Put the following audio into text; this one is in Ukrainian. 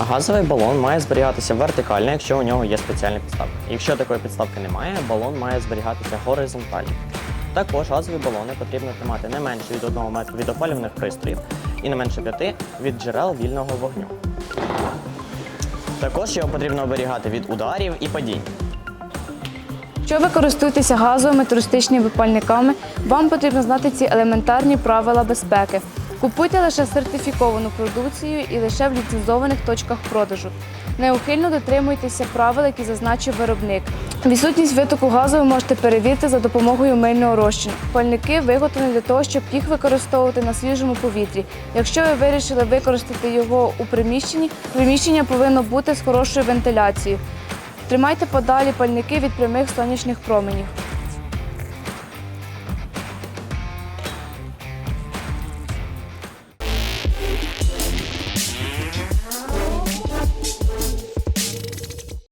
Газовий балон має зберігатися вертикально, якщо у нього є спеціальні підставки. Якщо такої підставки немає, балон має зберігатися горизонтально. Також газові балони потрібно тримати не менше від 1 метра від опалювальних пристроїв і не менше 5 від джерел вільного вогню. Також його потрібно оберігати від ударів і падінь. Якщо ви газовими туристичними випальниками, вам потрібно знати ці елементарні правила безпеки. Купуйте лише сертифіковану продукцію і лише в ліцензованих точках продажу. Неухильно дотримуйтеся правил, які зазначив виробник. Відсутність витоку газу ви можете перевірити за допомогою мильного розчину. Пальники виготовлені для того, щоб їх використовувати на свіжому повітрі. Якщо ви вирішили використати його у приміщенні, приміщення повинно бути з хорошою вентиляцією. Тримайте подалі пальники від прямих сонячних променів.